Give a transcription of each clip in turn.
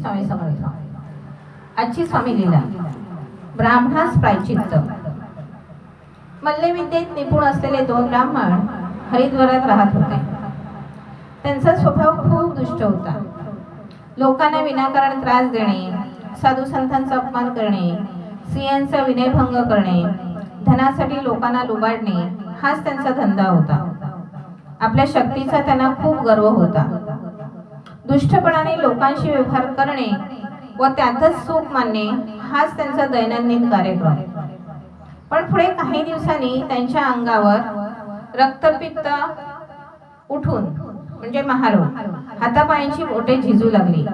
स्वामी समर्थ. आजची स्वामी लीला. ब्राह्मणास प्रायचित्त मल्लविद्येत निपुण असलेले दोन ब्राह्मण हरिद्वारात राहत होते. त्यांचा स्वभाव खूप दुष्ट होता. लोकांना विनाकारण त्रास देणे साधू संतांचा अपमान करणे स्त्रियांचा विनयभंग करणे धनासाठी लोकांना लुबाडणे हाच त्यांचा धंदा होता. आपल्या शक्तीचा त्यांना खूप गर्व होता. दुष्टपणाने लोकांशी व्यवहार करणे व त्यातच सुख मानणे हाच त्यांचा दैनंदिन कार्यक्रम. पण पुढे काही दिवसांनी त्यांच्या अंगावर रक्तपित्त उठून म्हणजे महारोग हातापायांची बोटे झिजू लागली.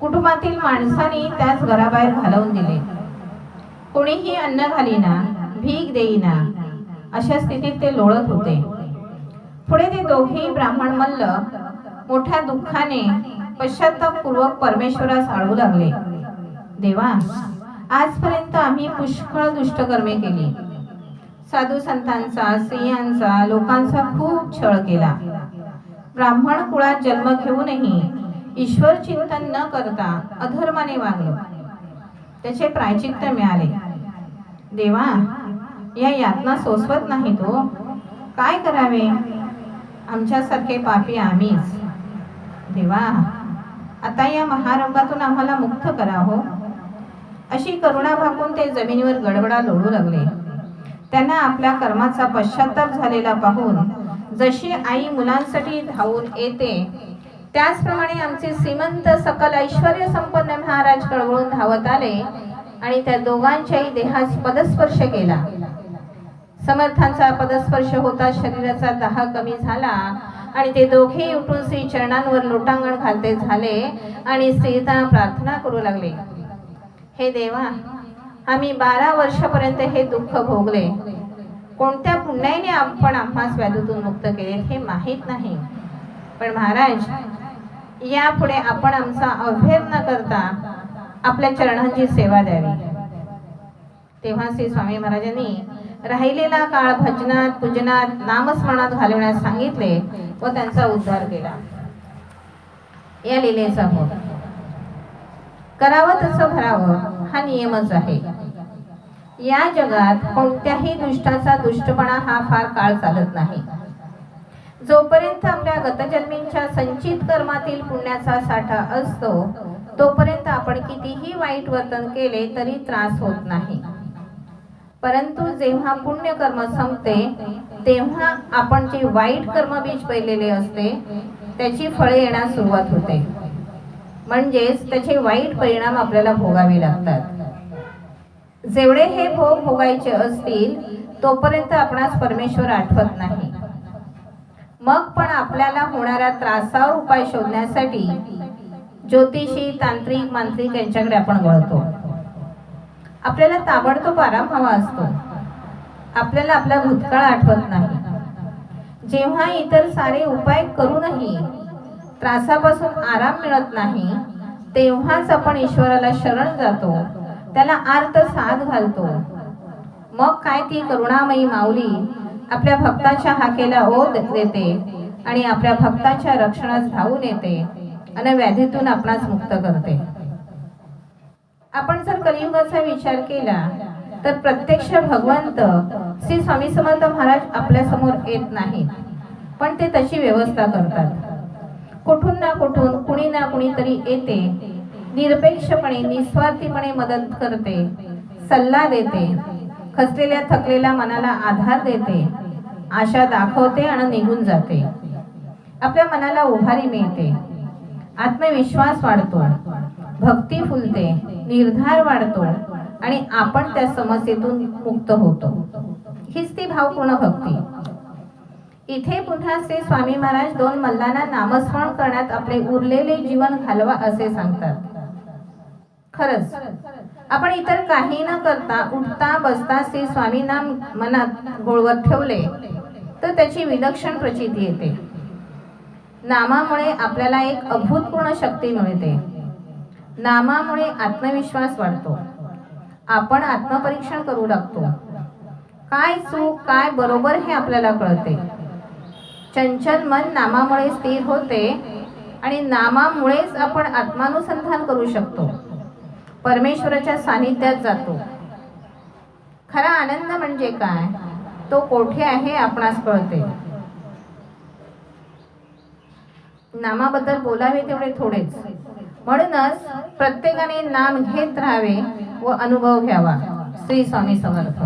कुटुंबातील माणसांनी त्याच घराबाहेर घालवून दिले. कोणीही अन्न घालीना भीक देईना अशा स्थितीत ते लोळत होते. पुढे ते दोघेही ब्राह्मण मल्ल मोठ्या दुःखाने पश्चातापूर्वक परमेश्वरास आळू लागले. देवा आजपर्यंत आम्ही पुष्कळ दुष्टकर्मे केली. साधू संतांचा स्त्रियांचा लोकांचा खूप छळ केला. ब्राह्मण कुळात जन्म घेऊनही ईश्वर चिंतन न करता अधर्माने वागलो. त्याचे प्रायचित्त मिळाले. देवा या यातना सोसवत नाही तो हो. काय करावे? आमच्यासारखे पापी आम्हीच. देवा आता या महारंभातून आम्हाला मुक्त करा हो. अशी करुणा भाकून ते जमिनीवर गडबडा लोळू लागले. त्यांना आपल्या कर्माचा पश्चाताप झालेला पाहून जशी आई मुलांसाठी धावून येते त्याचप्रमाणे आमचे श्रीमंत सकल ऐश्वर संपन्न महाराज कळवळून धावत आले आणि त्या दोघांच्याही देहास पदस्पर्श केला. समर्थांचा पदस्पर्श होता शरीराचा दाह कमी झाला आणि ते दोघे उठून श्री चरणांवर लोटांगण घालते झाले आणि स्त्रीता प्रार्थना करू लागले. हे देवा आम्ही बारा वर्षापर्यंत हे दुःख भोगले. कोणत्या पुण्याने आपण आम्हास व्याधीतून मुक्त केले हे माहीत नाही. पण महाराज यापुढे आपण आमचा अभेद न करता आपल्या चरणांची सेवा द्यावी. तेव्हा श्री स्वामी महाराजांनी राहिलेला काळ भजनात पूजनात नामस्मरणात घालवण्यास सांगितले व त्यांचा उद्धार केला. या लिलेचा भोग. करावं तसं भरावं हा नियमच आहे. या जगात कोणत्याही दुष्टाचा दुष्टपणा हा फार काळ चालत नाही. जोपर्यंत आपल्या गतजन्मींच्या संचित कर्मातील पुण्याचा साठा असतो तोपर्यंत आपण कितीही वाईट वर्तन केले तरी त्रास होत नाही. परंतु जेव्हा पुण्य कर्म संपते तेव्हा आपण जे वाईट कर्म बीज पहिलेले असते त्याची फळे येण्यास सुरुवात होते. म्हणजेच त्याचे वाईट परिणाम आपल्याला भोगावे लागतात. जेवढे हे भोग भोगायचे असतील तोपर्यंत आपणास परमेश्वर आठवत नाही. मग पण आपल्याला होणाऱ्या त्रासावर उपाय शोधण्यासाठी ज्योतिषी तांत्रिक मांत्रिक यांच्याकडे आपण वळतो. आपल्याला ताबडतोब आराम हवा असतो. आपल्याला आपला भूतकाळ आठवत नाही. जेव्हा इतर सारे उपाय करूनही त्रासापासून आराम मिळत नाही तेव्हाच आपण ईश्वराला शरण जातो त्याला आर्त साथ घालतो. मग काय ती करुणामयी माऊली आपल्या भक्ताच्या हाकेला ओढ देते आणि आपल्या भक्ताच्या रक्षणास धावून येते आणि व्याधीतून आपणास मुक्त करते. आपण जर कलियुगाचा विचार केला तर प्रत्यक्ष भगवंत श्री स्वामी समर्थ महाराज आपल्यासमोर येत नाहीत. पण ते तशी व्यवस्था करतात. कुठून ना कुठून कुणी ना कुणीतरी येते निरपेक्षपणे निस्वार्थीपणे मदत करते सल्ला देते खचलेल्या थकलेल्या मनाला आधार देते आशा दाखवते आणि निघून जाते. आपल्या मनाला उभारी मिळते. आत्मविश्वास वाढतो. भक्ती फुलते निर्धार वाढतो आणि आपण त्या समस्येतून मुक्त होतो. हीच ती भावपूर्ण भक्ती. इथे पुन्हा श्री स्वामी महाराज दोन मल्लांना नामस्मरण करण्यात आपले उरलेले जीवन घालवा असे सांगतात. खरंच आपण इतर काही न करता उठता बसता श्री स्वामींना मनात गोळवत ठेवले तर त्याची विलक्षण प्रचिती येते. नामामुळे आपल्याला एक अभूतपूर्ण शक्ती मिळते. नामामुळे आत्मविश्वास वाढतो. आपण आत्मपरीक्षण करू लागतो. काय चूक काय बरोबर हे आपल्याला कळते. चंचल मन नामामुळे स्थिर होते आणि नामामुळेच आपण आत्मानुसंधान करू शकतो. परमेश्वराच्या सानिध्यात जातो. खरा आनंद म्हणजे काय? तो कोठे आहे आपणास कळते. नामाबद्दल बोलावे तेवढे थोडेच. म्हणूनच प्रत्येकाने नाम घेत राहावे व अनुभव घ्यावा. श्री स्वामी समर्थ.